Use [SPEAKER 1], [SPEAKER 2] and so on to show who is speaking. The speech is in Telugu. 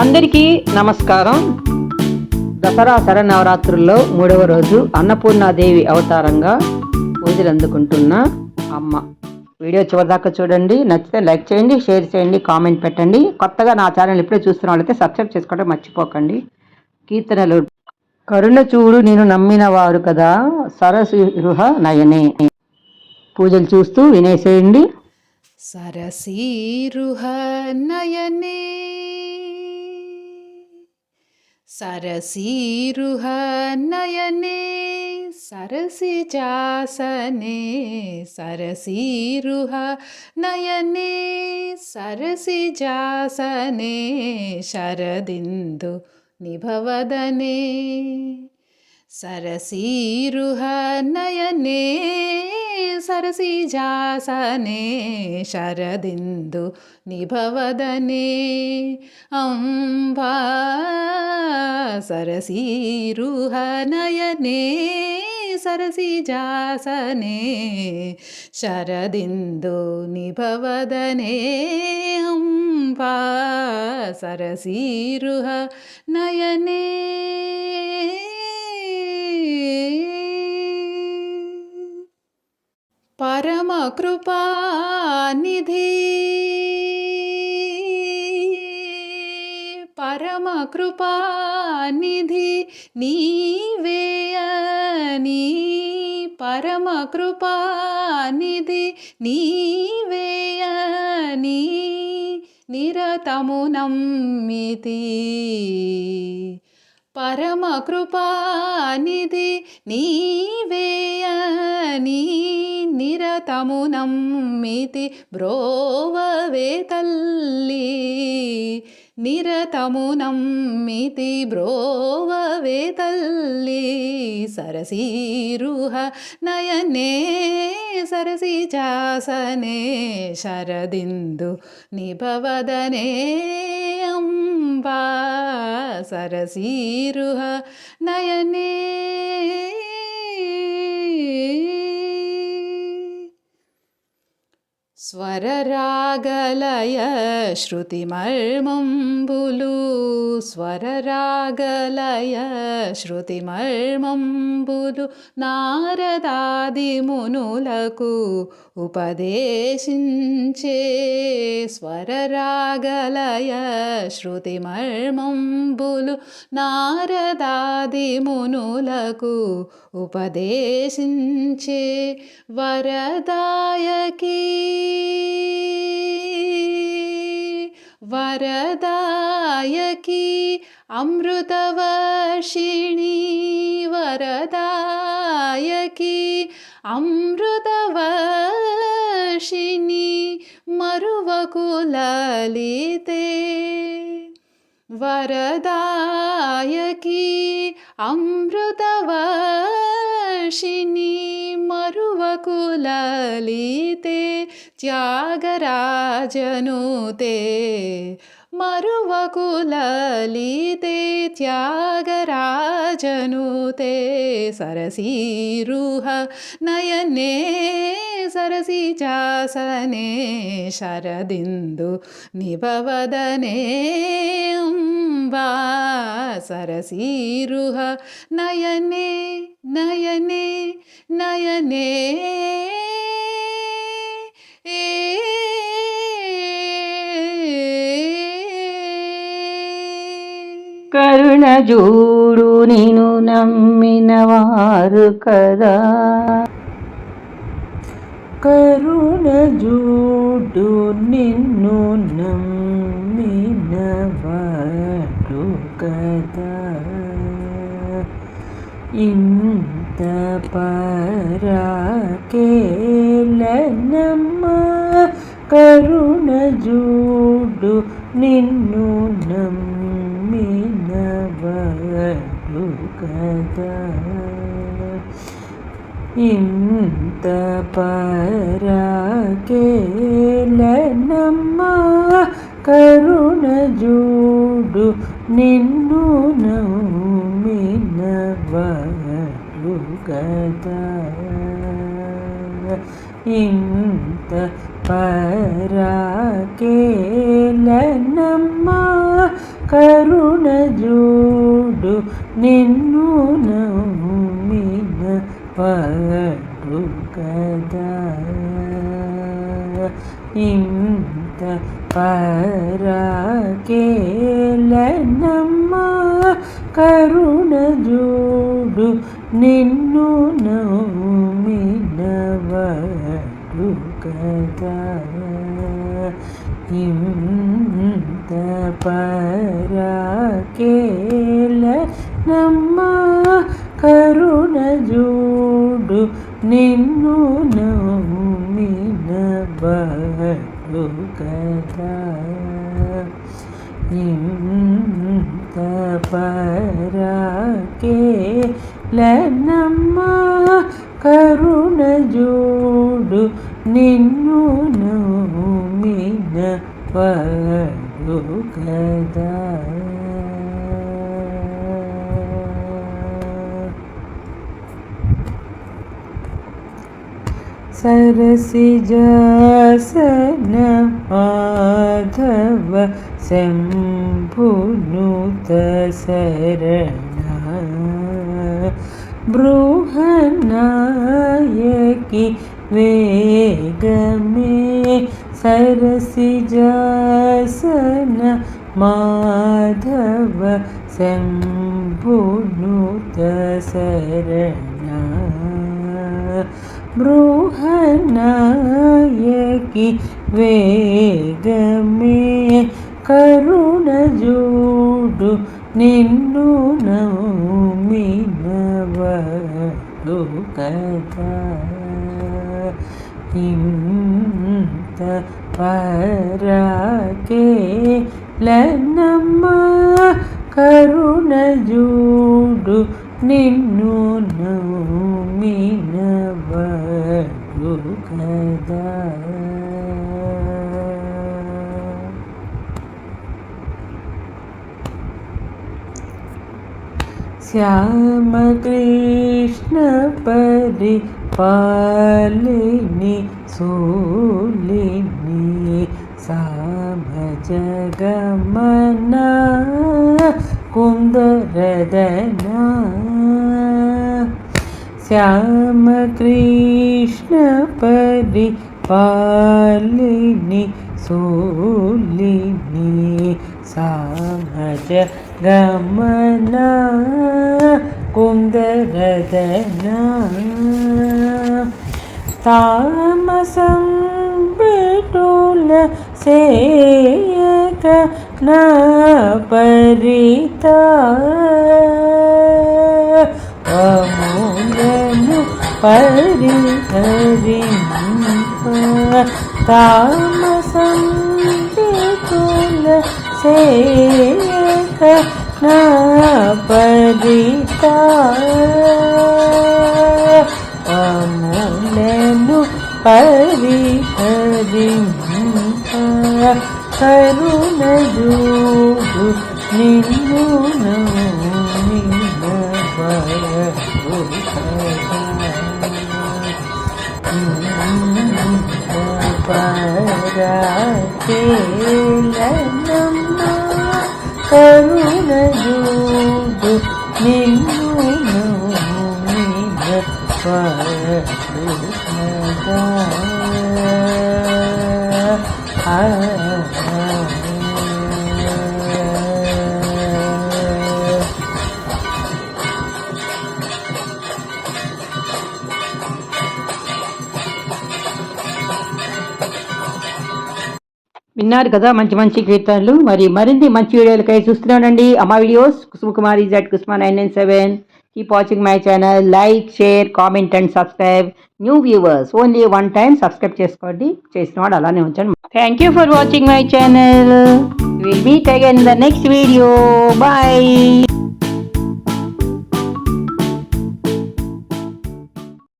[SPEAKER 1] అందరికీ నమస్కారం. దసరా శరనవరాత్రుల్లో మూడవ రోజు అన్నపూర్ణాదేవి అవతారంగా పూజలు అందుకుంటున్న అమ్మ. వీడియో చివరిదాకా చూడండి నచ్చితే లైక్ చేయండి షేర్ చేయండి కామెంట్ పెట్టండి. కొత్తగా నా ఛానల్ ఎప్పుడే చూస్తున్న వాళ్ళైతే సబ్స్క్రైబ్ చేసుకోవడం మర్చిపోకండి. కీర్తనలు. కరుణ చూడు నేను నమ్మిన వారు కదా సరసృహ నయనే. పూజలు చూస్తూ వినేసేయండి.
[SPEAKER 2] సరసీరుహ నయనే. सरसीरुह नयने सरसिजासने सरसीरुह नयने सरसिजासने शरदिन्दु निभवदने सरसीरुह नयने సరసిజాసనే శరదిందు నిభవదనే. అంబా సరసీరుహనయనే సరసిజాసనే శరదిందు నిభవదనే. అంబా సరసీరుహ నయనే పరమకృపానిధి పరమకృపానిధి నీవే అని. పరమకృపానిధి నీవే అని. నిరతము నమ్మితి. పరమకృపానిధి నీవే అని. నిరతమునమ్మితి బ్రోవవే తల్లి నిరతమునమ్మితి బ్రోవవే తల్లి సరసీరుహ నయనే సరసిజాసనే శరదిందు నిభవదనే అంబా సరసీరుహ నయనే స్వరరాగలయ శృతిమర్మంబులు స్వరరాగలయ శృతిమర్మంబులు నారదాది మునులకు ఉపదేశించే స్వరరాగలయ శృతిమర్మంబులు నారదాది మునులకు ఉపదేశించే వరదాయకి. వరదాయకి అమృతవర్షిణి. వరదాయకి అమృతవర్షిణి. मरुवकुललिते। वरदायकी अमृतवर्षिणी मरुवकुललिते त्यागराजनुते। मरुवकुललिते त्यागराजनुते सरसीरुह नयने सरसिचासने वा सरसीरुह नयने नयने नयने
[SPEAKER 1] కరుణ జూడు నేను నమ్మిన వారు కదా
[SPEAKER 3] కరుణ జూడు నిన్ను నమ్మిన వాడు కదా ఇంత పరాకేలనమ్మ కరుణ జూడు నిన్ను నమ్మిన ఇంత పరాకేలనమ్మ కరుణ జూడు నిన్ను నమ్మిన వాడు కదా ఇంత పరాకేలనమ్మ కరుణ జూడు నిన్ను నమ్మిన పడు కదా ఇంత పరాకేలనమ్మ కరుణ జోడు నిన్ను నమ్మిన వాడు కదా ఇంత పరాకేల నమ్మ కరుణ జోడు నిన్ను నమ్మిన వాడు కదా. ఇంత పరాకే నమ్మ కరుణ జోడు నిన్ను నమ్మిన వాడు కదా. सरसिजासन माधव शम्भुनुत शरणा। बृहन्नायकि वेगमे सरसिजासन माधव शम्भुनुत शरणा। బృహనాయకి వేగమే కరుణ జోడు నిన్ను నమ్మినవాడు కదా. ఇంత పరాకే లన్నమ్మ కరుణ జోడు నిన్ను నమ్మినవాడు కదా శ్యామకృష్ణ పరిపాలిని సోలిని సామజగమన కుందరదనా श्यामकृष्णपरिपालिनि सोलिनि सामज गमना कुन्दरदना तामसं विटुल सेयक न परिता। పరి హరి పరిహరింప తామసం పెటుల సేయక నా పరిత అమూలను పరిహరింప కరుణ జోడు నిన్ను కరుణ జోడు నిన్ను
[SPEAKER 1] విన్నారు కదా మంచి మంచి కీర్తనలు. మరి మరిన్ని మంచి వీడియోలకై చూస్తూనే ఉండండి. అమ్మా videos Kusuma Kumari Z Kusma nine nine seven. Keep watching my channel like share comment and subscribe new viewers only one time subscribe చేసుకోండి. చేసిన వాడు అలానే ఉంచండి. Thank you for watching my channel will meet again the next video bye